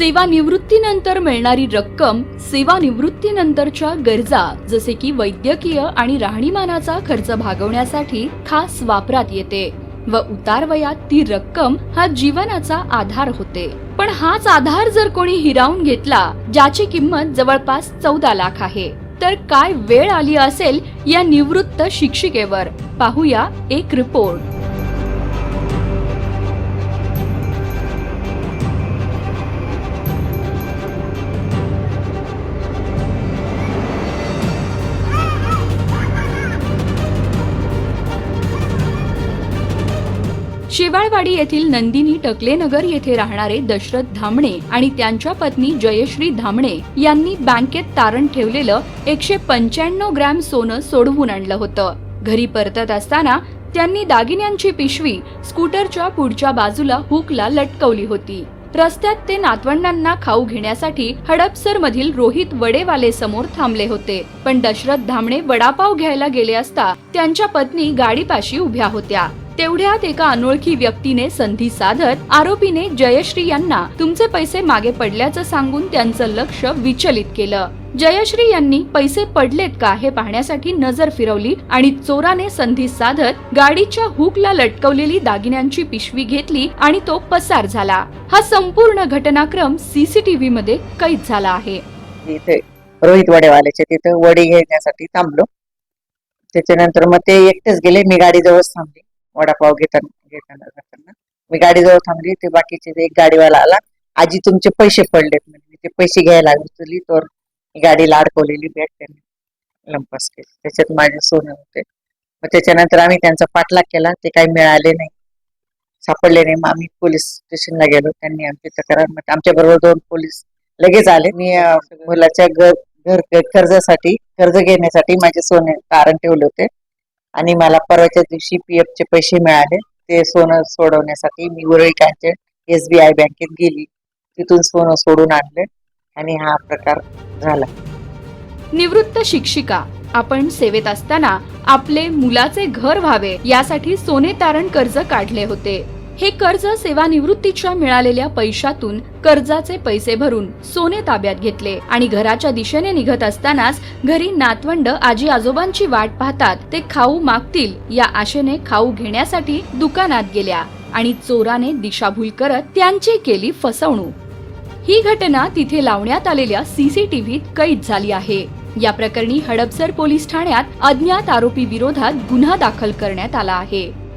सेवानिवृत्तीनंतर मिळणारी रक्कम सेवानिवृत्तीनंतरच्या गरजा जसे की वैद्यकीय आणि राहणीमानाचा खर्च भागवण्यासाठी खास वापरात येते व उतारवयात ती रक्कम हा जीवनाचा आधार होते. पण हाच आधार जर कोणी हिरावून घेतला ज्याची किंमत जवळपास चौदा लाख आहे तर काय वेळ आली असेल या निवृत्त शिक्षिकेवर? पाहूया एक रिपोर्ट. शिवाळवाडी येथील नंदिनी टकलेनगर येथे राहणारे दशरथ धामणे आणि त्यांच्या पत्नी जयश्री धामणे यांनी बँकेत तारण ठेवलेलं एकशे पंच्याण्णव ग्रॅम सोनं सोडवून आणलं होतं. घरी परतत असताना त्यांनी दागिन्यांची पिशवी स्कूटरच्या पुढच्या बाजूला हुकला लटकवली होती. रस्त्यात ते नातवंडांना खाऊ घेण्यासाठी हडपसर मधील रोहित वडेवाले समोर थांबले होते. पण दशरथ धामणे वडापाव घ्यायला गेले असता त्यांच्या पत्नी गाडीपाशी उभ्या होत्या. तेवढ्यात एका अनोळखी व्यक्तीने संधी साधत आरोपीने जयश्री यांना तुमचे पैसे मागे पडल्याचं सांगून त्यांचं लक्ष विचलित केलं. जयश्री यांनी पैसे पडलेत का हे पाहण्यासाठी नजर फिरवली आणि चोराने संधी साधत गाडीच्या हुकला लटकवलेली दागिन्यांची पिशवी घेतली आणि तो पसार झाला. हा संपूर्ण घटनाक्रम सीसीटीव्ही मध्ये कैद झाला आहे. इथे रोहित वडेवाल्याचे तिथे वडी घेण्यासाठी थांबलो. त्याच्यानंतर मग ते एकटेच गेले मी गाडीजवळच थांबली. वडापाव घेताना घेताना जाताना. मी गाडीजवळ थांबली ते बाकीचे एक गाडीवाला आला आजी तुमचे पैसे पडलेत म्हणजे मी ते पैसे घ्यायला उचलली तर गाडीला अडकवलेली बॅग त्यांनी लंपास केली. त्याच्यात माझे सोनं होते. मग त्याच्यानंतर आम्ही त्यांचा पाठलाग केला ते काही मिळाले नाही. सापडले नाही. मग आम्ही पोलीस स्टेशनला गेलो. त्यांनी आमची तक्रार मग आमच्या बरोबर दोन पोलीस लगेच आले. मी मुलाच्या घर घर कर्जासाठी कर्ज घेण्यासाठी माझे सोने तारण ठेवले होते. आणि मला परवाच्या दिवशी पीएफ चे पैसे मिळाले. ते सोनं सोडवण्यासाठी मी बी आय बँकेत गेली. तिथून सोनं सोडून आणले आणि हा प्रकार झाला. निवृत्त शिक्षिका आपण सेवेत असताना आपले मुलाचे घर व्हावे यासाठी सोने तारण कर्ज काढले होते. हे कर्ज सेवानिवृत्तीच्या मिळालेल्या पैशातून कर्जाचे पैसे भरून सोने ताब्यात घेतले. आणि घराच्या दिशेने निघत असतानाच घरी नातवंड आजी आजोबांची वाट पाहतात. ते खाऊ मागतील या आशेने खाऊ घेण्यासाठी दुकानात गेल्या आणि चोराने दिशाभूल करत त्यांची केली फसवणूक. ही घटना तिथे लावण्यात आलेल्या सीसीटीव्हीत कैद झाली आहे. या प्रकरणी हडपसर पोलीस ठाण्यात अज्ञात आरोपी विरोधात गुन्हा दाखल करण्यात आला आहे.